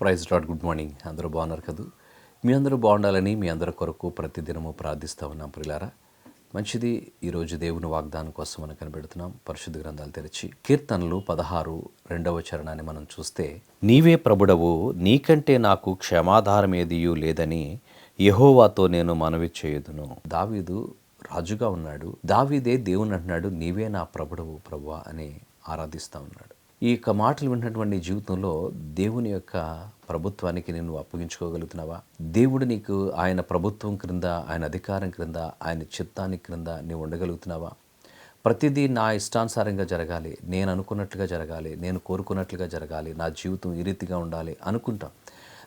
Praise dot good morning. అందరూ బాగున్నారు కదూ? మీ అందరూ బాగుండాలని మీ అందరి కొరకు ప్రతిదినము ప్రార్థిస్తూ ఉన్నాం ప్రిలారా. మంచిది ఈరోజు దేవుని వాగ్దానం కోసం మనం కనిపెడుతున్నాం. పరిశుద్ధ గ్రంథాలు తెరిచి కీర్తనలు పదహారు రెండవ చరణాన్ని మనం చూస్తే నీవే ప్రభుడవు నీకంటే నాకు క్షమాధారం ఏదియు లేదని యహోవాతో నేను మనవి చేయుదును. దావీదు రాజుగా ఉన్నాడు. దావీదే దేవుని అంటున్నాడు నీవే నా ప్రభుడవు ప్రభువా అని ఆరాధిస్తూ ఉన్నాడు. ఈ యొక్క మాటలు విన్నటువంటి జీవితంలో దేవుని యొక్క ప్రభుత్వానికి నేను అప్పగించుకోగలుగుతున్నావా? దేవుడు నీకు ఆయన ప్రభుత్వం క్రింద ఆయన అధికారం క్రింద ఆయన చిత్తానికి క్రింద నీవు ఉండగలుగుతున్నావా? ప్రతిదీ నా ఇష్టానుసారంగా జరగాలి. నేను అనుకున్నట్లుగా జరగాలి. నేను కోరుకున్నట్లుగా జరగాలి. నా జీవితం ఈ రీతిగా ఉండాలి అనుకుంటాం.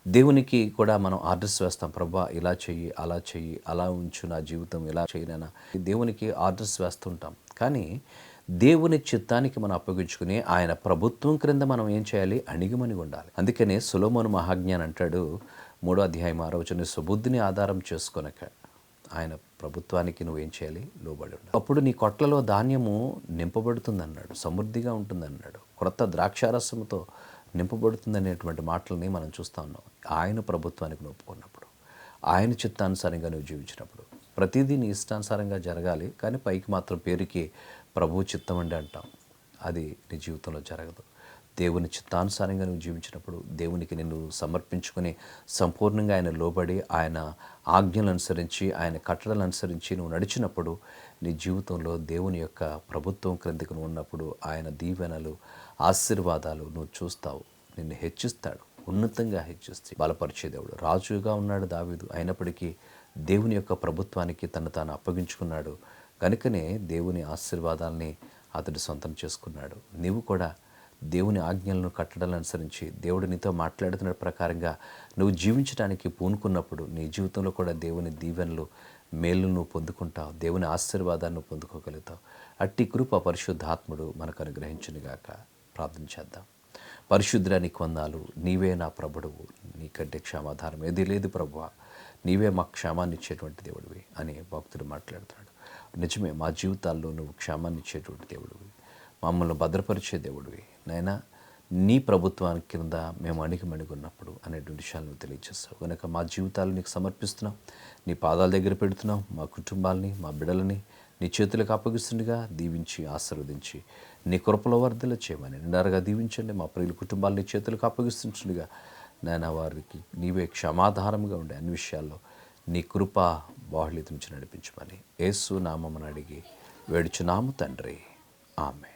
దేవునికి కూడా మనం ఆర్డర్స్ వేస్తాం. ప్రభా ఇలా చెయ్యి అలా చెయ్యి అలా ఉంచు నా జీవితం ఇలా చేయనైనా దేవునికి ఆర్డర్స్ వేస్తుంటాం. కానీ దేవుని చిత్తానికి మనం అప్పగించుకుని ఆయన ప్రభుత్వం క్రింద మనం ఏం చేయాలి? అణిగిమని ఉండాలి. అందుకనే సులోమను మహాజ్ఞాన్ అంటాడు మూడో అధ్యాయం ఆరో సుబుద్ధిని ఆధారం చేసుకొనక ఆయన ప్రభుత్వానికి నువ్వేం చేయాలి? లోబడి ఉండాలి. అప్పుడు నీ కొట్లలో ధాన్యము నింపబడుతుంది అన్నాడు సమృద్ధిగా ఉంటుందన్నాడు. క్రొత్త ద్రాక్షారసముతో నింపబడుతుందనేటువంటి మాటలని మనం చూస్తూ ఉన్నాం ఆయన ప్రభుత్వానికి నొప్పుకున్నప్పుడు ఆయన చిత్తానుసారంగా నువ్వు జీవించినప్పుడు. ప్రతిదీ నీ ఇష్టానుసారంగా జరగాలి కానీ పైకి మాత్రం పేరుకి ప్రభు చిత్తం అండి అంటాం. అది నీ జీవితంలో జరగదు. దేవుని చిత్తానుసారంగా నువ్వు జీవించినప్పుడు దేవునికి నిన్ను సమర్పించుకొని సంపూర్ణంగా ఆయన లోబడి ఆయన ఆజ్ఞలు అనుసరించి ఆయన కట్టడలు అనుసరించి నువ్వు నడిచినప్పుడు నీ జీవితంలో దేవుని యొక్క ప్రభుత్వం క్రిందికి నువ్వు ఉన్నప్పుడు ఆయన దీవెనలు ఆశీర్వాదాలు నువ్వు చూస్తావు. నిన్ను హెచ్చిస్తాడు. ఉన్నతంగా హెచ్చిస్తే బలపరిచే దేవుడు. రాజుగా ఉన్నాడు దావీదు. అయినప్పటికీ దేవుని యొక్క ప్రభుత్వానికి తను తాను అప్పగించుకున్నాడు. కనుకనే దేవుని ఆశీర్వాదాల్ని అతడు సొంతం చేసుకున్నాడు. నీవు కూడా దేవుని ఆజ్ఞలను కట్టడాలను అనుసరించి దేవుడు నీతో మాట్లాడుతున్న ప్రకారంగా నువ్వు జీవించడానికి పూనుకున్నప్పుడు నీ జీవితంలో కూడా దేవుని దీవెనలు మేలు నువ్వు పొందుకుంటావు దేవుని ఆశీర్వాదాన్ని పొందుకోగలుగుతావు. అట్టి కృప పరిశుద్ధాత్ముడు మనకు అనుగ్రహించునుగాక ప్రార్థన చేద్దాం. పరిశుద్ధానికి వందాలు. నీవే నా ప్రభుడువు. నీకంటే క్షమాధారం ఏది లేదు ప్రభువ. నీవే మా క్షమాన్ని ఇచ్చేటువంటి దేవుడివి అని భక్తుడు మాట్లాడుతున్నాడు. నిజమే మా జీవితాల్లో నువ్వు క్షేమాన్ని ఇచ్చేటువంటి దేవుడివి. మమ్మల్ని భద్రపరిచే దేవుడివి. నైనా నీ ప్రభుత్వానికి కింద మేము అణిగి మణిగున్నప్పుడు అనేటువంటి విషయాలను తెలియజేస్తావు. కనుక మా జీవితాలు నీకు సమర్పిస్తున్నాం నీ పాదాల దగ్గర పెడుతున్నాం మా కుటుంబాలని మా బిడలని నీ చేతులకు అప్పగిస్తుండగా దీవించి ఆశీర్వదించి నీ కృపలో వర్ధల చేయమని నిండారుగా దీవించండి. మా ప్రియుల కుటుంబాలు నీ చేతులకు అప్పగిస్తుండగా నేను వారికి నీవే క్షమాధారంగా ఉండే అన్ని విషయాల్లో నీ కృప బాహుళ్యత నుంచి నడిపించమని యేసు నామమును అడిగి వేడుచున్నాము తండ్రి. ఆమె